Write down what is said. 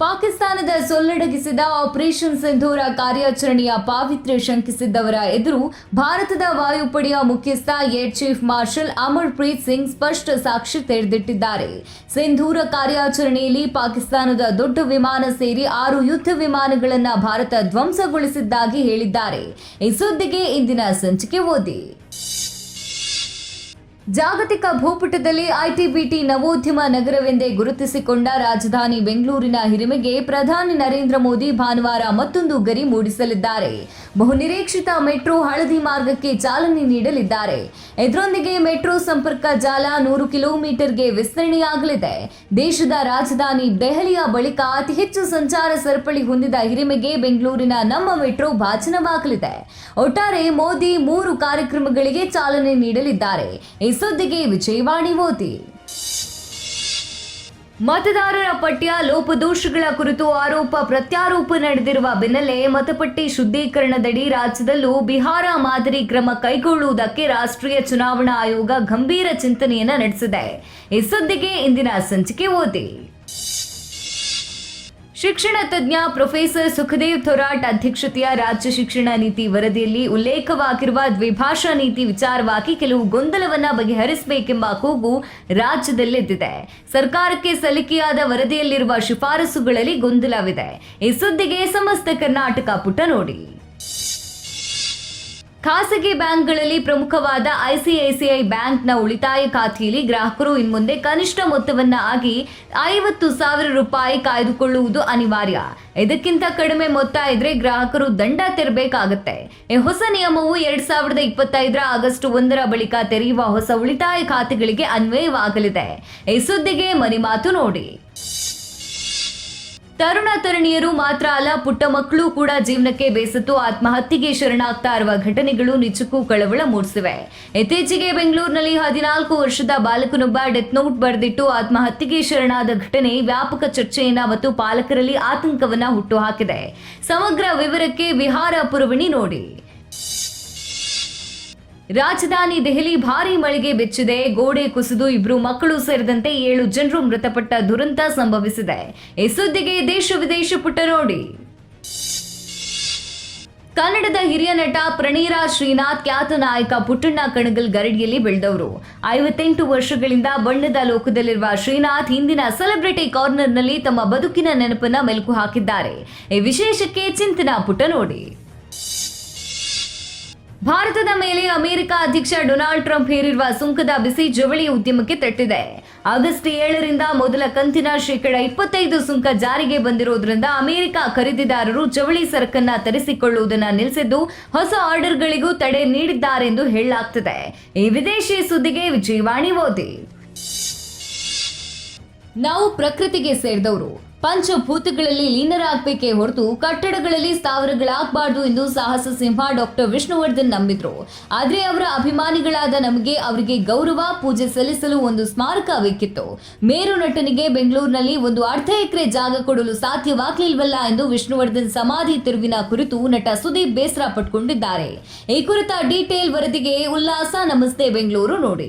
ಪಾಕಿಸ್ತಾನದ ಸೊಲ್ಲಡಗಿಸಿದ ಆಪರೇಷನ್ ಸಿಂಧೂರ ಕಾರ್ಯಾಚರಣೆಯ ಪಾವಿತ್ರ್ಯ ಶಂಕಿಸಿದ್ದವರ ಎದುರು ಭಾರತದ ವಾಯುಪಡೆಯ ಮುಖ್ಯಸ್ಥ air chief marshal Amarpreet Singh ಸ್ಪಷ್ಟ ಸಾಕ್ಷಿ ತೆರೆದಿಟ್ಟಿದ್ದಾರೆ. ಸಿಂಧೂರ ಕಾರ್ಯಾಚರಣೆಯಲ್ಲಿ ಪಾಕಿಸ್ತಾನದ ದೊಡ್ಡ ವಿಮಾನ ಸೇರಿ ಆರು ಯುದ್ಧ ವಿಮಾನಗಳನ್ನು ಭಾರತ ಧ್ವಂಸಗೊಳಿಸಿದ್ದಾಗಿ ಹೇಳಿದ್ದಾರೆ. ಈ ಸುದ್ದಿಗೆ ಇಂದಿನ ಸಂಚಿಕೆ ಓದಿ. ಜಾಗತಿಕ ಭೂಪುಟದಲ್ಲಿ ಐಟಿಬಿಟಿ ನವೋದ್ಯಮ ನಗರವೆಂದೇ ಗುರುತಿಸಿಕೊಂಡ ರಾಜಧಾನಿ ಬೆಂಗಳೂರಿನ ಹಿರಿಮೆಗೆ ಪ್ರಧಾನಿ ನರೇಂದ್ರ ಮೋದಿ ಭಾನುವಾರ ಮತ್ತೊಂದು ಗರಿ ಮೂಡಿಸಲಿದ್ದಾರೆ. ಬಹುನಿರೀಕ್ಷಿತ ಮೆಟ್ರೋ ಹಳದಿ ಮಾರ್ಗಕ್ಕೆ ಚಾಲನೆ ನೀಡಲಿದ್ದಾರೆ. ಇದರೊಂದಿಗೆ ಮೆಟ್ರೋ ಸಂಪರ್ಕ ಜಾಲ ನೂರು ಕಿಲೋಮೀಟರ್ಗೆ ವಿಸ್ತರಣೆಯಾಗಲಿದೆ. ದೇಶದ ರಾಜಧಾನಿ ದೆಹಲಿಯ ಬಳಿಕ ಅತಿ ಹೆಚ್ಚು ಸಂಚಾರ ಸರಪಳಿ ಹೊಂದಿದ ಹಿರಿಮೆಗೆ ಬೆಂಗಳೂರಿನ ನಮ್ಮ ಮೆಟ್ರೋ ಭಾಜನವಾಗಲಿದೆ. ಒಟ್ಟಾರೆ ಮೋದಿ ಮೂರು ಕಾರ್ಯಕ್ರಮಗಳಿಗೆ ಚಾಲನೆ ನೀಡಲಿದ್ದಾರೆ. ಸುದ್ದಿಗೆ ವಿಜಯವಾಣಿ ಓದಿ ಮತದಾರರ ಪಠ್ಯ ಲೋಪದೋಷಗಳ ಕುರಿತು ಆರೋಪ ಪ್ರತ್ಯಾರೋಪ ನಡೆದಿರುವ ಬೆನ್ನಲ್ಲೇ ಮತಪಟ್ಟಿ ಶುದ್ಧೀಕರಣದಡಿ ರಾಜ್ಯದಲ್ಲೂ ಬಿಹಾರ ಮಾದರಿ ಕ್ರಮ ಕೈಗೊಳ್ಳುವುದಕ್ಕೆ ರಾಷ್ಟ್ರೀಯ ಚುನಾವಣಾ ಆಯೋಗ ಗಂಭೀರ ಚಿಂತನೆಯನ್ನು ನಡೆಸಿದೆ. ಈ ಸುದ್ದಿಗೆ ಇಂದಿನ ಸಂಚಿಕೆ ಓದಿ. ಶಿಕ್ಷಣ ತಜ್ಞ ಪ್ರೊಫೆಸರ್ ಸುಖದೇವ್ ಥೊರಾಟ್ ಅಧ್ಯಕ್ಷತೆಯ ರಾಜ್ಯ ಶಿಕ್ಷಣ ನೀತಿ ವರದಿಯಲ್ಲಿ ಉಲ್ಲೇಖವಾಗಿರುವ ದ್ವಿಭಾಷಾ ನೀತಿ ವಿಚಾರವಾಗಿ ಕೆಲವು ಗೊಂದಲವನ್ನ ಬಗೆಹರಿಸಬೇಕೆಂಬ ಕೂಗು ರಾಜ್ಯದಲ್ಲೆದ್ದಿದೆ. ಸರ್ಕಾರಕ್ಕೆ ಸಲ್ಲಿಕೆಯಾದ ವರದಿಯಲ್ಲಿರುವ ಶಿಫಾರಸುಗಳಲ್ಲಿ ಗೊಂದಲವಿದೆ. ಈ ಸುದ್ದಿಗೆ ಸಮಸ್ತ ಕರ್ನಾಟಕ ಪುಟ ನೋಡಿ. ಖಾಸಗಿ ಬ್ಯಾಂಕ್ಗಳಲ್ಲಿ ಪ್ರಮುಖವಾದ ಐಸಿಐಸಿಐ ಬ್ಯಾಂಕ್ನ ಉಳಿತಾಯ ಖಾತೆಯಲ್ಲಿ ಗ್ರಾಹಕರು ಇನ್ಮುಂದೆ ಕನಿಷ್ಠ ಮೊತ್ತವನ್ನ ಆಗಿ ಐವತ್ತು ಸಾವಿರ ರೂಪಾಯಿ ಕಾಯ್ದುಕೊಳ್ಳುವುದು ಅನಿವಾರ್ಯ. ಇದಕ್ಕಿಂತ ಕಡಿಮೆ ಮೊತ್ತ ಇದ್ರೆ ಗ್ರಾಹಕರು ದಂಡ ತೆರಬೇಕಾಗತ್ತೆ. ಈ ಹೊಸ ನಿಯಮವು ಎರಡ್ ಸಾವಿರದ ಇಪ್ಪತ್ತೈದರ ಆಗಸ್ಟ್ ಒಂದರ ಬಳಿಕ ತೆರೆಯುವ ಹೊಸ ಉಳಿತಾಯ ಖಾತೆಗಳಿಗೆ ಅನ್ವಯವಾಗಲಿದೆ. ಈ ಸುದ್ದಿಗೆ ಮನಿ ಮಾತು ನೋಡಿ. ತರುಣ ತರುಣಿಯರು ಮಾತ್ರ ಅಲ್ಲ, ಪುಟ್ಟ ಮಕ್ಕಳು ಕೂಡ ಜೀವನಕ್ಕೆ ಬೇಸತ್ತು, ಆತ್ಮಹತ್ಯೆಗೆ ಶರಣಾಗ್ತಾ ಇರುವ ಘಟನೆಗಳು ನಿಜಕ್ಕೂ ಕಳವಳ ಮೂಡಿಸಿವೆ. ಇತ್ತೀಚೆಗೆ ಬೆಂಗಳೂರಿನಲ್ಲಿ ಹದಿನಾಲ್ಕು ವರ್ಷದ ಬಾಲಕನೊಬ್ಬ ಡೆತ್ ನೋಟ್ ಬರೆದಿಟ್ಟು ಆತ್ಮಹತ್ಯೆಗೆ ಶರಣಾದ ಘಟನೆ ವ್ಯಾಪಕ ಚರ್ಚೆಯನ್ನ ಮತ್ತು ಪಾಲಕರಲ್ಲಿ ಆತಂಕವನ್ನ ಹುಟ್ಟುಹಾಕಿದೆ ಸಮಗ್ರ ವಿವರಕ್ಕೆ ವಿಹಾರ ಪುರವಣಿ ನೋಡಿ. ರಾಜಧಾನಿ ದೆಹಲಿ ಭಾರಿ ಮಳೆಗೆ ಬೆಚ್ಚಿದೆ. ಗೋಡೆ ಕುಸಿದು ಇಬ್ರು ಮಕ್ಕಳು ಸೇರಿದಂತೆ ಏಳು ಜನರು ಮೃತಪಟ್ಟ ದುರಂತ ಸಂಭವಿಸಿದೆ. ಈ ಸುದ್ದಿಗೆ ದೇಶ ವಿದೇಶ ಪುಟ್ಟ ನೋಡಿ. ಕನ್ನಡದ ಹಿರಿಯ ನಟ ಪ್ರಣೀರಾ ಶ್ರೀನಾಥ್, ಖ್ಯಾತ ನಾಯಕ ಪುಟ್ಟಣ್ಣ ಕಣಗಲ್ ಗರಡಿಯಲ್ಲಿ ಬೆಳೆದವರು. ಐವತ್ತೆಂಟು ವರ್ಷಗಳಿಂದ ಬಣ್ಣದ ಲೋಕದಲ್ಲಿರುವ ಶ್ರೀನಾಥ್ ಹಿಂದಿನ ಸೆಲೆಬ್ರಿಟಿ ಕಾರ್ನರ್ನಲ್ಲಿ ತಮ್ಮ ಬದುಕಿನ ನೆನಪನ್ನ ಮೆಲುಕು ಹಾಕಿದ್ದಾರೆ. ಈ ವಿಶೇಷಕ್ಕೆ ಚಿಂತನ ಪುಟ ನೋಡಿ. ಭಾರತದ ಮೇಲೆ ಅಮೆರಿಕ ಅಧ್ಯಕ್ಷ ಡೊನಾಲ್ಡ್ ಟ್ರಂಪ್ ಹೇರಿರುವ ಸುಂಕದ ಬಿಸಿ ಜವಳಿ ಉದ್ಯಮಕ್ಕೆ ತಟ್ಟಿದೆ. ಆಗಸ್ಟ್ ಏಳರಿಂದ ಮೊದಲ ಕಂತಿನ ಶೇಕಡ ಇಪ್ಪತ್ತೈದು ಸುಂಕ ಜಾರಿಗೆ ಬಂದಿರುವುದರಿಂದ ಅಮೆರಿಕ ಖರೀದಿದಾರರು ಜವಳಿ ಸರಕನ್ನ ತರಿಸಿಕೊಳ್ಳುವುದನ್ನು ನಿಲ್ಲಿಸಿದ್ದು, ಹೊಸ ಆರ್ಡರ್ಗಳಿಗೂ ತಡೆ ನೀಡಿದ್ದಾರೆ ಎಂದು ಹೇಳಲಾಗ್ತಿದೆ. ಈ ವಿದೇಶಿ ಸುದ್ದಿಗೆ ವಿಜಯವಾಣಿ ಓದಿ. ನಾವು ಪ್ರಕೃತಿಗೆ ಸೇರಿದವರು. ಪಂಚಭೂತಗಳಲ್ಲಿ ಲೀನರಾಗಬೇಕೇ ಹೊರತು ಕಟ್ಟಡಗಳಲ್ಲಿ ಸ್ಥಾವರಗಳಾಗಬಾರ್ದು ಎಂದು ಸಾಹಸ ಸಿಂಹ ಡಾಕ್ಟರ್ ವಿಷ್ಣುವರ್ಧನ್ ನಂಬಿದ್ರು. ಆದರೆ ಅವರ ಅಭಿಮಾನಿಗಳಾದ ನಮಗೆ ಅವರಿಗೆ ಗೌರವ, ಪೂಜೆ ಸಲ್ಲಿಸಲು ಒಂದು ಸ್ಮಾರಕ ಬೇಕಿತ್ತು. ಮೇರು ನಟನಿಗೆ ಬೆಂಗಳೂರಿನಲ್ಲಿ ಒಂದು ಅರ್ಧ ಎಕರೆ ಜಾಗ ಕೊಡಲು ಸಾಧ್ಯವಾಗಲಿಲ್ವಲ್ಲ ಎಂದು ವಿಷ್ಣುವರ್ಧನ್ ಸಮಾಧಿ ತಿರುವಿನ ಕುರಿತು ನಟ ಸುದೀಪ್ ಬೇಸರ ಪಟ್ಕೊಂಡಿದ್ದಾರೆ. ಈ ಕುರಿತ ಡೀಟೇಲ್ ವರದಿಗೆ ಉಲ್ಲಾಸ, ನಮಸ್ತೆ ಬೆಂಗಳೂರು ನೋಡಿ.